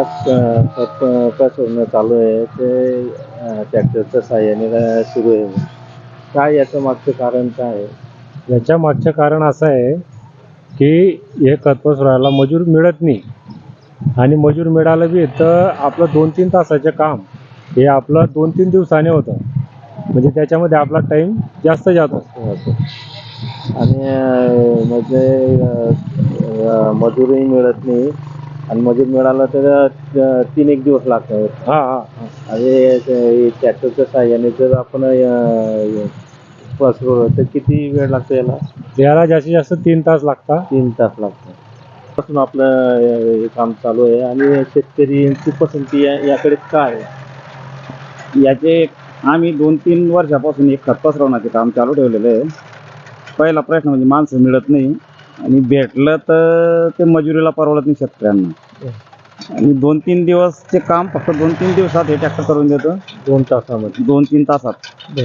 आता पसरणं चालू आहे. ते ट्रॅक्टरच्या साह्याने सुरू आहे. काय याचं मागचं कारण काय? आहे याच्या मागचं कारण असं आहे की हे खत पसरायला मजूर मिळत नाही. आणि मजूर मिळालं बी तर आपलं दोन तीन तासाचं काम हे आपलं दोन तीन दिवसाने होतं. म्हणजे त्याच्यामध्ये आपला टाईम जास्त जातो आणि अं, म्हणजे अं, अं, मजुरी मिळत नाही. आणि मजूर मिळाला तर तीन एक दिवस लागतात. हां हां आणि ट्रॅक्टरच्या साह्याने जर आपण पसरवलं तर किती वेळ लागतो याला? याला जास्तीत जास्त तीन तास लागतात. तीन तास लागतात. पासून आपलं हे काम चालू आहे. आणि शेतकऱ्यांची पसंती या- याकडे काय आहे? याचे आम्ही दोन तीन वर्षापासून एक खत पसरवण्याचे काम चालू ठेवलेलं आहे. पहिला प्रश्न म्हणजे माणसं मिळत नाही. आणि भेटलं तर ते मजुरीला परवडत नाही शेतकऱ्यांना. आणि दोन तीन दिवसचे काम फक्त दोन तीन दिवसात हे ट्रॅक्टर करून देतं. दोन तासामध्ये. दोन तीन तासात